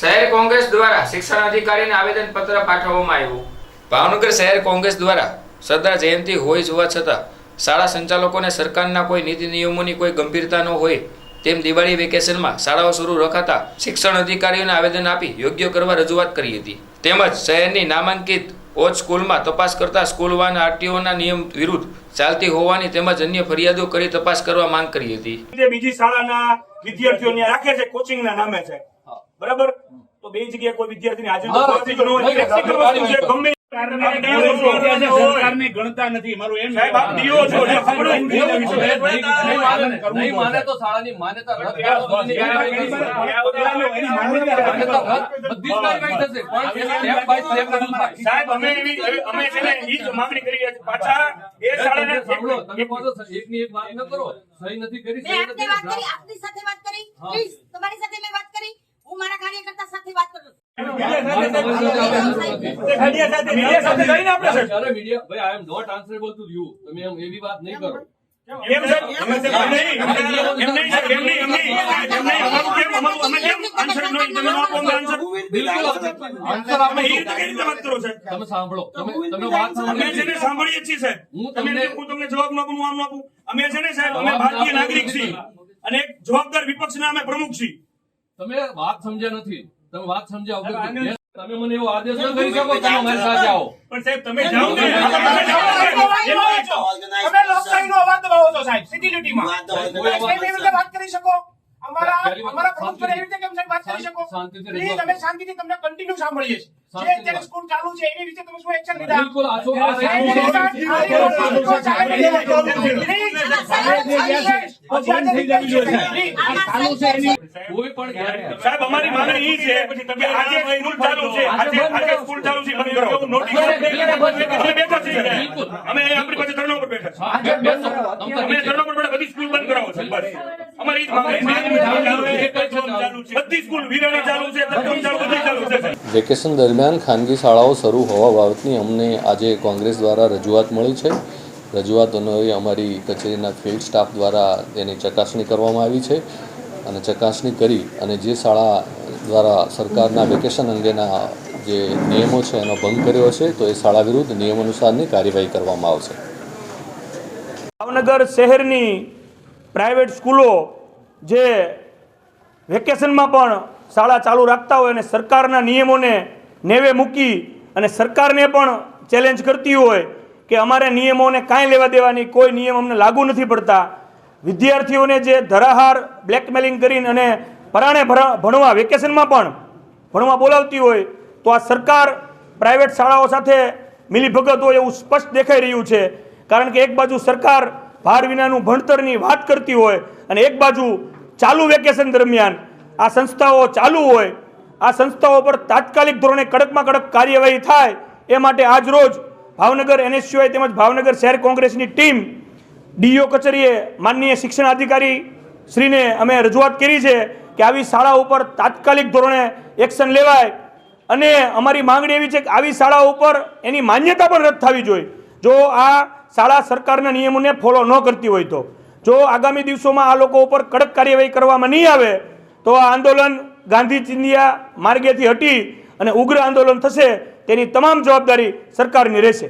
શહેર કોંગ્રેસ દ્વારા શિક્ષણ અધિકારીને આવેદન પત્ર પાઠવવામાં આવ્યું. ભાવનગર શહેર કોંગ્રેસ દ્વારા સરદાર જયંતિ હોય જોવા છતાં શાળા સંચાલકોને સરકારના કોઈ નીતિ નિયમોની કોઈ ગંભીરતા ન હોય તેમ દિવાળી વેકેશનમાં શાળાઓ શરૂ રખાતા શિક્ષણ અધિકારીઓને આવેદન આપી યોગ્ય કરવા રજૂઆત કરી હતી. તેમજ શહેરની નામાંકિત ઓજ સ્કૂલમાં તપાસ કરતા સ્કૂલ વાન આરટીઓના નિયમ વિરુદ્ધ ચાલતી હોવાની તેમજ અન્ય ફરિયાદો કરી તપાસ કરવા માંગ કરી હતી. બીજી શાળાના વિદ્યાર્થીઓ રાખે છે કોચિંગના નામે છે. બરાબર તો બે જગ્યાએ કોઈ વિદ્યાર્થીની હાજરી ગમે સરકારની ગણતા નથી મારું એમ સાહેબ. નહીં માને તો શાળાની માન્યતા કરો તો એની કાર્યવાહી થશે. માન્યતા રદ બધી જ કાર્યવાહી થશે પણ એ step by step બધું થાય. સાહેબ અમે અમે છે ને ઈ જ માંગણી કરી રહ્યા પાછા એ તમે સાંભળો તમે કહો છો એકની એક વાત ન કરો સહી નથી કરી સહી નથી કરી કરી આપની સાથે વાત કરી પ્લીઝ તમારી સાથે મેં વાત કરી હું મારા કાર્યકર્તા સાથે વાત કરું છું મારે તમારી સાથે આવેદન નથી. મીડિયા સાથે જઈને આપણે સાહેબ. ત્યારે મીડિયા ભાઈ I am not answerable to you તમે એમ એવી વાત નહીં કરો. કેમ સાહેબ? એમ નહીં, એમ નહીં, એમ નહીં, એમ નહીં, એમ નહીં, એમ નહીં, અમારું કેમ, અમારું અમે કેમ answer ન તમે ન આપો અમને આન્સર અમે એ રીતે કઈ રીતે વાત કરો સાહેબ? તમે સાંભળો. તમે તમે વાત અમે છે. સાંભળી ને સાંભળીએ છીએ સાહેબ હું તમને- હું તમને જવાબ ન આપું આમ ન આપું? અમે છે ને સાહેબ અમે ભારતીય નાગરિક છીએ. અને એક જવાબદાર વિપક્ષના અમે પ્રમુખ છીએ. તમે વાત સમજ્યા નથી. તમે વાત સમજ્યા વગર તમે મને એવો આદેશ ન કરી શકો તમે મારી સાથે આવો પણ સાહેબ તમે જાઓ ને તમે જાઓ ને. તમે લોકશાહીનો અવાજ દબાવો છો સાહેબ સીધી લીટીમાં કેમ એવી રીતે વાત કરી શકો અમારા અમારા પ્રમુખ પર એવી રીતે કેમ સાહેબ વાત કરી શાંતિ- શકો પ્લીઝ અમે શાંતિથી તમને કન્ટિન્યુ સાંભળીએ છીએ જે અત્યારે સ્કૂલ ચાલુ છે એની રીતે તમે શું એક્શન લીધા બિલકુલ આ સાહેબ, ચાલે છે. કોઈ પણ સાહેબ અમારી માંગણી એ છે કે આજે સ્કૂલ ચાલુ છે. આજે આજે સ્કૂલ ચાલુ છે બંધ કરો. નોટિસ અમે બેઠા છીએ. બિલકુલ. અમે આપણી પાસે ધરણા પર બેઠા તાર અમે ધરણા પર બેઠા બધી સ્કૂલ બંધ કરાવો છે બસ. અમારી જ માંગણી છે. બધી સ્કૂલ વિરાણી ચાલુ છે તત્વમ ચાલુ બધી ચાલુ છે વેકેશન દરમિયાન ખાનગી શાળાઓ શરૂ હોવા બાબતની અમને આજે કોંગ્રેસ દ્વારા રજૂઆત મળી છે. રજૂઆતોનો અમારી કચેરીના ફિલ્ડ સ્ટાફ દ્વારા તેની ચકાસણી કરવામાં આવી છે. અને ચકાસણી કરી અને જે શાળા દ્વારા સરકારના વેકેશન અંગેના જે નિયમો છે એનો ભંગ કર્યો છે તો એ શાળા વિરુદ્ધ નિયમ અનુસારની કાર્યવાહી કરવામાં આવશે. ભાવનગર શહેરની પ્રાઇવેટ સ્કૂલો જે વેકેશનમાં પણ શાળા ચાલુ રાખતા હોય અને સરકારના નિયમોને નેવે મૂકી અને સરકારને પણ ચેલેન્જ કરતી હોય કે અમારે નિયમોને કાંઈ લેવા દેવાની કોઈ નિયમ અમને લાગુ નથી પડતા વિદ્યાર્થીઓને જે ધરાહાર બ્લેકમેલિંગ કરીને અને પરાણે ભણવા વેકેશનમાં પણ ભણવા બોલાવતી હોય, તો આ સરકાર પ્રાઇવેટ શાળાઓ સાથે મિલીભગત હોય એવું સ્પષ્ટ દેખાઈ રહ્યું છે. કારણ કે એક બાજુ સરકાર ભાર વિનાનું ભણતરની વાત કરતી હોય અને એક બાજુ ચાલુ વેકેશન દરમિયાન આ સંસ્થાઓ ચાલુ હોય, આ સંસ્થાઓ પર તાત્કાલિક ધોરણે કડકમાં કડક કાર્યવાહી થાય, એ માટે આજરોજ ભાવનગર એનએસયુઆઈ તેમજ ભાવનગર શહેર કોંગ્રેસની ટીમ ડીઓ કચેરીએ માનનીય શિક્ષણ અધિકારી શ્રીને અમે રજૂઆત કરી છે કે આવી શાળા ઉપર તાત્કાલિક ધોરણે એક્શન લેવાય અને અમારી માંગણી એવી છે કે આવી શાળા ઉપર એની માન્યતા પણ રદ થવી જોઈએ. જો આ શાળા સરકારના નિયમોને ફોલો ન કરતી હોય તો. જો આગામી દિવસોમાં આ લોકો ઉપર કડક કાર્યવાહી કરવામાં નહીં આવે, તો આ આંદોલન ગાંધી ચિંધિયા માર્ગેથી હટી અને ઉગ્ર આંદોલન થશે તેની તમામ જવાબદારી સરકારની રહેશે.